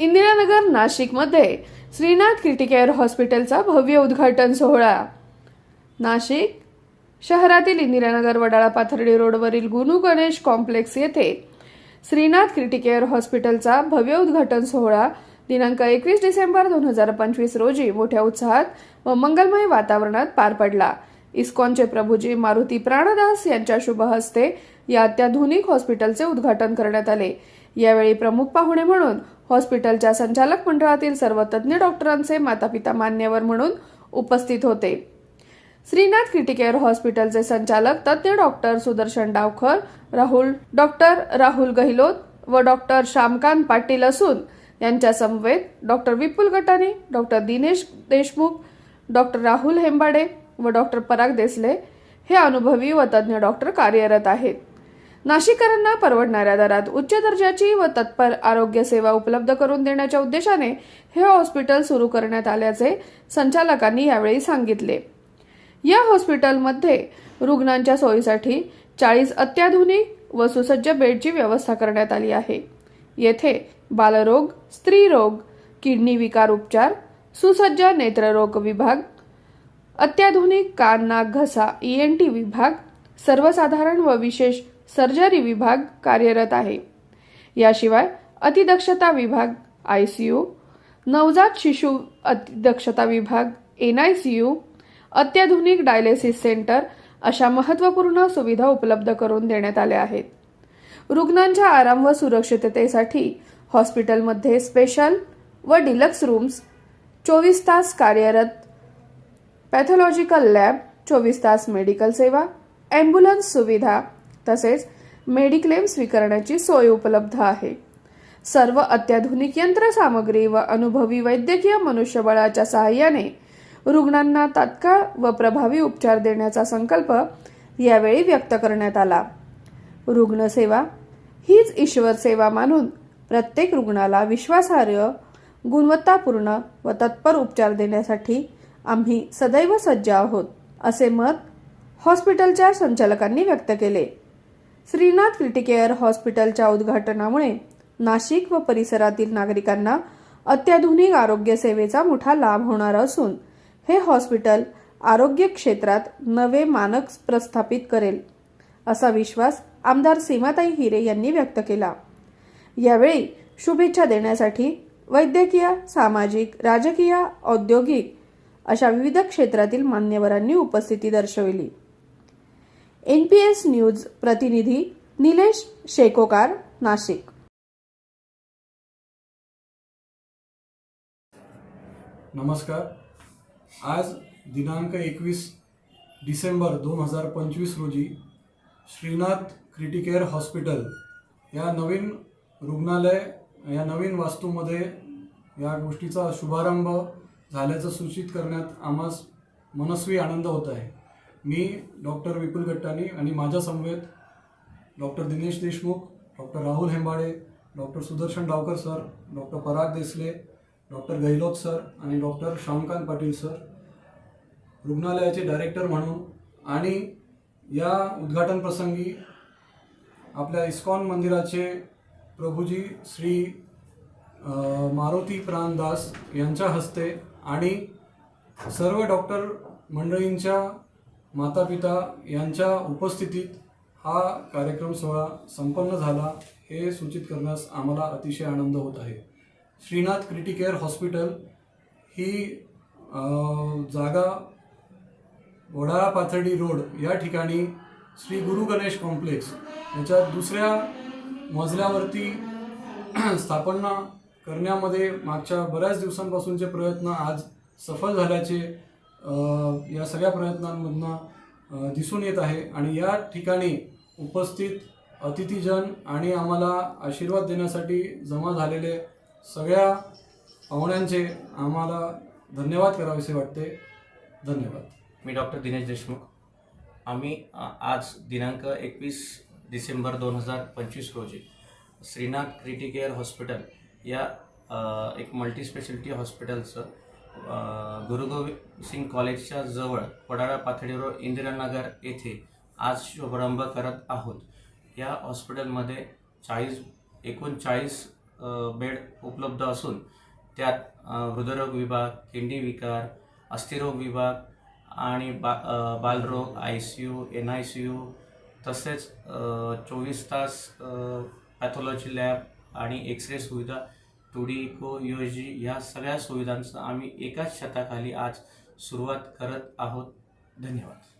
इंदिरानगर नाशिकमध्ये श्रीनाथ क्रिटिकेअर हॉस्पिटलचा भव्य उद्घाटन सोहळा. नाशिक शहरातील इंदिरानगर वडाळा पाथर्डी रोडवरील गुनु गणेश कॉम्प्लेक्स येथे श्रीनाथ क्रिटिकेअर हॉस्पिटलचा भव्य उद्घाटन सोहळा दिनांक एकवीस डिसेंबर दोन हजार पंचवीस रोजी मोठ्या उत्साहात व मंगलमय वातावरणात पार पडला. इस्कॉनचे प्रभूजी मारुती प्राणदास यांच्या शुभ हस्ते या अत्याधुनिक हॉस्पिटलचे उद्घाटन करण्यात आले. यावेळी प्रमुख पाहुणे म्हणून हॉस्पिटलच्या संचालक मंडळातील सर्व तज्ज्ञ डॉक्टरांचे मातापिता मान्यवर म्हणून उपस्थित होते. श्रीनाथ क्रिटिकेअर हॉस्पिटलचे संचालक तज्ज्ञ डॉक्टर सुदर्शन डावखर राहुल डॉक्टर राहुल गहिलोत व डॉक्टर श्यामकांत पाटील असून यांच्या समवेत डॉक्टर विपुल गटाने डॉक्टर दिनेश देशमुख डॉक्टर राहुल हेंबाडे व डॉक्टर पराग देसले हे अनुभवी व तज्ज्ञ डॉक्टर कार्यरत आहेत. नाशिककरांना परवडणाऱ्या दरात उच्च दर्जाची व तत्पर आरोग्य सेवा उपलब्ध करून देण्याच्या उद्देशाने हे हॉस्पिटल सुरू करण्यात आल्याचे संचालकांनी यावेळी सांगितले. या हॉस्पिटलमध्ये रुग्णांच्या सोयीसाठी चाळीस अत्याधुनिक व सुसज्ज बेडची व्यवस्था करण्यात आली आहे. येथे बालरोग स्त्रीरोग किडनी विकार उपचार सुसज्ज नेत्ररोग विभाग अत्याधुनिक कान नाक घसा ई एन टी विभाग सर्वसाधारण व विशेष सर्जरी विभाग कार्यरत आहे. याशिवाय अतिदक्षता विभाग आय सी यू नवजात शिशु अतिदक्षता विभाग एन आय सी यू अत्याधुनिक डायलिसिस सेंटर अशा महत्त्वपूर्ण सुविधा उपलब्ध करून देण्यात आल्या आहेत. रुग्णांच्या आराम व सुरक्षिततेसाठी हॉस्पिटलमध्ये स्पेशल व डिलक्स रूम्स चोवीस तास कार्यरत पॅथॉलॉजिकल लॅब चोवीस तास मेडिकल सेवा ॲम्ब्युलन्स सुविधा तसेच मेडिक्लेम स्वीकारण्याची सोय उपलब्ध आहे. सर्व अत्याधुनिक यंत्रसामग्री व अनुभवी वैद्यकीय मनुष्यबळाच्या सहाय्याने रुग्णांना तात्काळ व प्रभावी उपचार देण्याचा संकल्प यावेळी व्यक्त करण्यात आला. रुग्णसेवा हीच ईश्वर सेवा मानून प्रत्येक रुग्णाला विश्वासार्ह गुणवत्तापूर्ण व तत्पर उपचार देण्यासाठी आम्ही सदैव सज्ज आहोत असे मत हॉस्पिटलच्या संचालकांनी व्यक्त केले. श्रीनाथ क्रिटिकेअर हॉस्पिटलच्या उद्घाटनामुळे नाशिक व परिसरातील नागरिकांना अत्याधुनिक आरोग्य सेवेचा मोठा लाभ होणार असून हे हॉस्पिटल आरोग्य क्षेत्रात नवे मानक प्रस्थापित करेल असा विश्वास आमदार सीमाताई हिरे यांनी व्यक्त केला. यावेळी शुभेच्छा देण्यासाठी वैद्यकीय सामाजिक राजकीय औद्योगिक अशा विविध क्षेत्रातील मान्यवरांनी उपस्थिती दर्शविली. एन पी एस न्यूज प्रतिनिधी निलेश शेकोकार नाशिक. नमस्कार. आज दिनांक एकवीस डिसेंबर दोन हजार पंचवीस रोजी श्रीनाथ क्रिटिकेअर हॉस्पिटल या नवीन रुग्णालय या नवीन वास्तूमध्ये या गोष्टीचा शुभारंभ झाल्याचं सूचित करण्यात आम्हास मनस्वी आनंद होत आहे. मी डॉक्टर विपुल गट्टानी आणि माझ्या समवेत doctor Dinesh Deshmukh doctor Rahul Hembale doctor Sudarshan Dawkar sir doctor Parag Desale doctor Gahlot sir आणि डॉक्टर श्यामकांत पाटील सर. रुग्णालयाचे डायरेक्टर म्हणून आणि या उद्घाटन प्रसंगी आपल्या इस्कॉन मंदिराचे प्रभूजी श्री मारुती प्राणदास यांच्या हस्ते आणि सर्व डॉक्टर मंडळींच्या मातापिता यांच्या उपस्थितीत हा कार्यक्रम सोहळा संपन्न झाला हे सूचित करण्यास आम्हाला अतिशय आनंद होत आहे. श्रीनाथ क्रिटिकेअर हॉस्पिटल ही जागा वडाळा पाथर्डी रोड या ठिकाणी श्री गुरु गणेश कॉम्प्लेक्स याच्या दुसऱ्या मजल्यावरती स्थापना करण्यामध्ये मागच्या बऱ्याच दिवसांपासूनचे प्रयत्न आज सफल झाल्याचे या सगळ्या प्रयत्नांमधनं दिसून येत आहे. आणि या ठिकाणी उपस्थित अतिथीजन आणि आम्हाला आशीर्वाद देण्यासाठी जमा झालेले सगळ्या पाहुण्यांचे आम्हाला धन्यवाद करावेसे वाटते. धन्यवाद. मी डॉक्टर दिनेश देशमुख. आम्ही आज दिनांक एकवीस डिसेंबर दोन हजार पंचवीस रोजी श्रीनाथ क्रिटिकेअर हॉस्पिटल या एक मल्टीस्पेशालिटी हॉस्पिटलचं गुरु गोविंद सिंग कॉलेजच्या जवळ वडाळा पाथडी इंदिरानगर येथे आज शुभारंभ करत आहोत. या हॉस्पिटलमध्ये चाळीस एकूण चाळीस बेड उपलब्ध असून त्यात हृदयरोग विभाग किडनी विकार अस्थिरोग विभाग आणि बा बालरोग I C U N I C U तसेच चोवीस तास पॅथॉलॉजी लॅब आणि एक्सरे सुविधा सुविधा टुडिको यू एस जी ह्या सगळ्या सुविधांचं आम्ही एकाच छताखाली आज सुरुवात करत आहोत. धन्यवाद.